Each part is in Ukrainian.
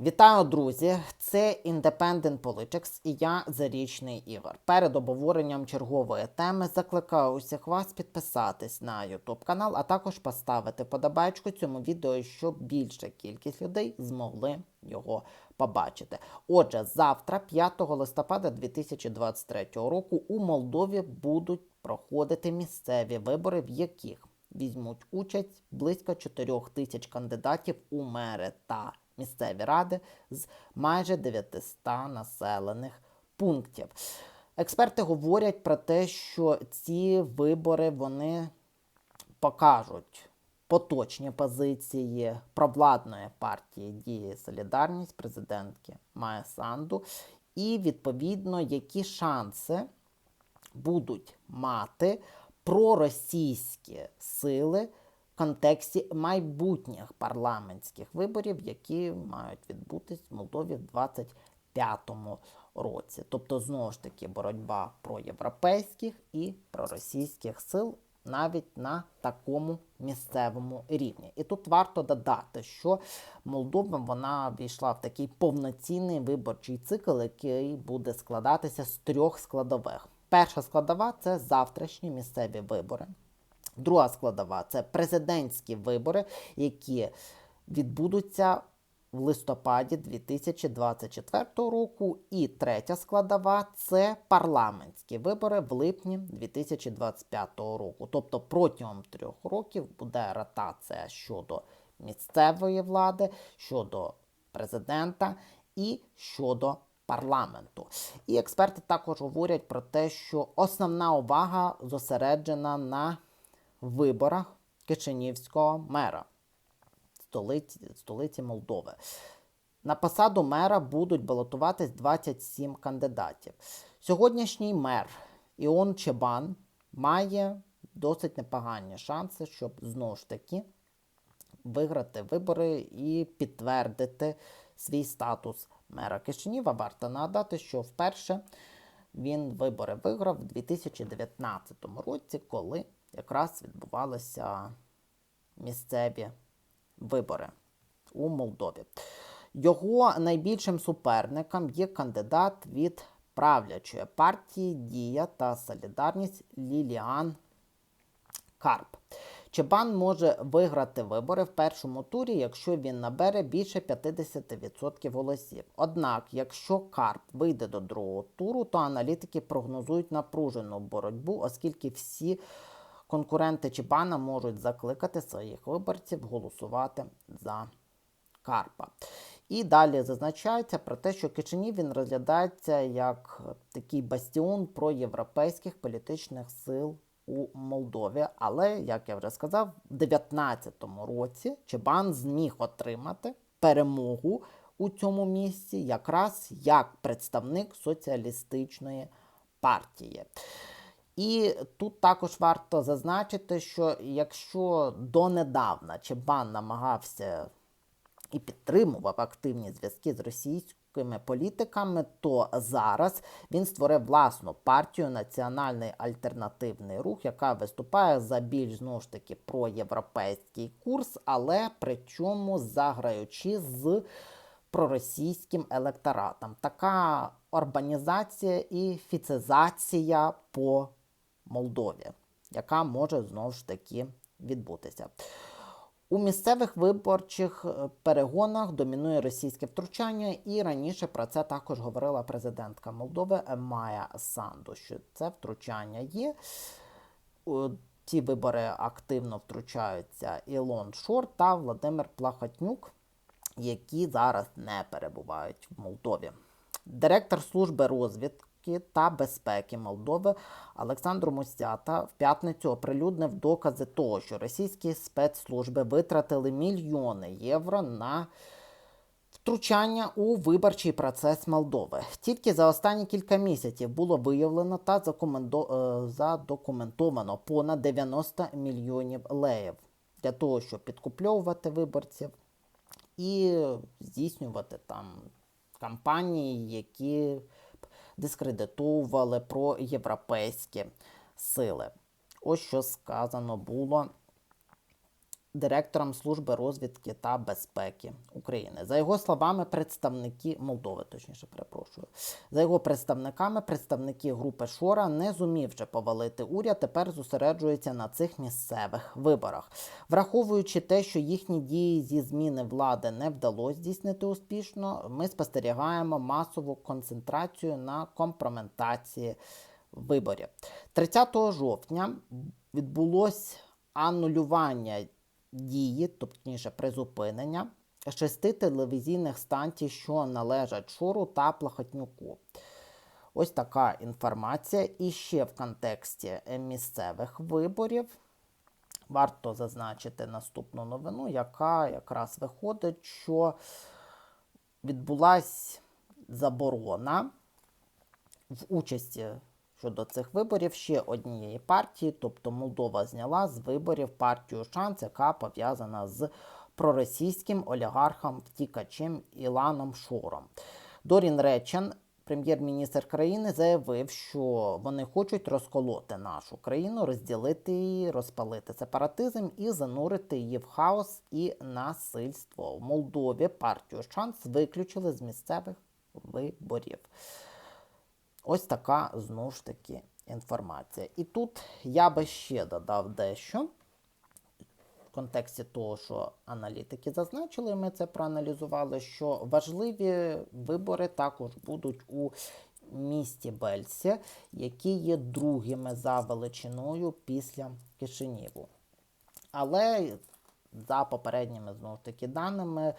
Вітаю, друзі! Це Independent Politics і я Зарічний Ігор. Перед обговоренням чергової теми закликаю усіх вас підписатись на YouTube канал, а також поставити подобайку цьому відео, щоб більша кількість людей змогли його побачити. Отже, завтра, 5 листопада 2023 року, у Молдові будуть проходити місцеві вибори, в яких візьмуть участь близько 4 тисяч кандидатів у мери та місцеві ради з майже 900 населених пунктів. Експерти говорять про те, що ці вибори вони покажуть поточні позиції провладної партії дії Солідарність президентки Майя Санду, і відповідно які шанси будуть мати проросійські сили контексті майбутніх парламентських виборів, які мають відбутись в Молдові в 25-му році. Тобто, знову ж таки, боротьба проєвропейських і проросійських сил навіть на такому місцевому рівні. І тут варто додати, що Молдова вона війшла в такий повноцінний виборчий цикл, який буде складатися з трьох складових. Перша складова це завтрашні місцеві вибори. Друга складова це президентські вибори, які відбудуться в листопаді 2024 року. І третя складова це парламентські вибори в липні 2025 року. Тобто протягом трьох років буде ротація щодо місцевої влади, щодо президента і щодо парламенту. І експерти також говорять про те, що основна увага зосереджена на виборах Кишинівського мера столиці, столиці Молдови. На посаду мера будуть балотуватись 27 кандидатів. Сьогоднішній мер Іон Чебан має досить непогані шанси, щоб знову ж таки виграти вибори і підтвердити свій статус мера Кишинєва. Варто нагадати, що вперше він вибори виграв у 2019 році, коли якраз відбувалися місцеві вибори у Молдові. Його найбільшим суперником є кандидат від правлячої партії Дія та Солідарність Ліліан Карп. Чебан може виграти вибори в першому турі, якщо він набере більше 50% голосів. Однак, якщо Карп вийде до другого туру, то аналітики прогнозують напружену боротьбу, оскільки всі конкуренти Чебана можуть закликати своїх виборців голосувати за Карпа. І далі зазначається про те, що Кишинів він розглядається як такий бастіон проєвропейських політичних сил у Молдові. Але, як я вже сказав, в 2019 році Чебан зміг отримати перемогу у цьому місці якраз як представник соціалістичної партії. І тут також варто зазначити, що якщо донедавна Чебан намагався і підтримував активні зв'язки з російськими політиками, то зараз він створив власну партію Національний альтернативний рух, яка виступає за більш знову ж таки проєвропейський курс, але причому заграючи з проросійським електоратом. Така урбанізація і фіцизація по Молдові, яка може знову ж таки відбутися. У місцевих виборчих е, перегонах домінує російське втручання, і раніше про це також говорила президентка Молдови Майя Санду, що це втручання є. Ці вибори активно втручаються Ілон Шор та Владимир Плахатнюк, які зараз не перебувають в Молдові. Директор служби розвідки та безпеки Молдови Олександр Мустята в п'ятницю оприлюднив докази того, що російські спецслужби витратили мільйони євро на втручання у виборчий процес Молдови. Тільки за останні кілька місяців було виявлено та е, задокументовано понад 90 мільйонів леїв для того, щоб підкупльовувати виборців і здійснювати там кампанії, які дискредитовували проєвропейські сили. Ось що сказано було директором служби розвідки та безпеки України. За його словами, представники Молдови, точніше, перепрошую. За його представниками, представники групи Шора, не зумівши повалити уряд, тепер зосереджуються на цих місцевих виборах, враховуючи те, що їхні дії зі зміни влади не вдалося здійснити успішно. Ми спостерігаємо масову концентрацію на компроментації виборів. 30 жовтня відбулось анулювання дії, точніше призупинення шести телевізійних станцій, що належать Шору та Плахотнюку. Ось така інформація. І ще в контексті е, місцевих виборів варто зазначити наступну новину, яка якраз виходить, що відбулася заборона в участі щодо цих виборів ще однієї партії, тобто Молдова зняла з виборів партію Шанс, яка пов'язана з проросійським олігархом втікачем Іланом Шором. Дорін Речен, прем'єр-міністр країни, заявив, що вони хочуть розколоти нашу країну, розділити її, розпалити сепаратизм і занурити її в хаос і насильство. В Молдові партію Шанс виключили з місцевих виборів. Ось така знову ж таки інформація. І тут я би ще додав дещо контексті того, що аналітики зазначили, ми це проаналізували, що важливі вибори також будуть у місті Бельсі, які є другими за величиною після Кишиніву. Але за попередніми знову ж таки даними,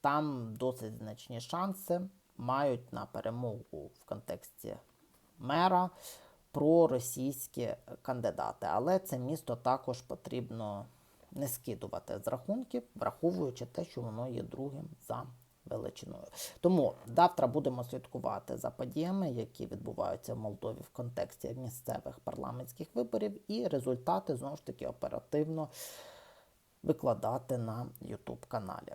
там досить значні шанси мають на перемогу в контексті мера проросійські кандидати. Але це місто також потрібно не скидувати з рахунків, враховуючи те, що воно є другим за величиною. Тому завтра будемо слідкувати за подіями, які відбуваються в Молдові в контексті місцевих парламентських виборів, і результати знову ж таки оперативно викладати на YouTube каналі.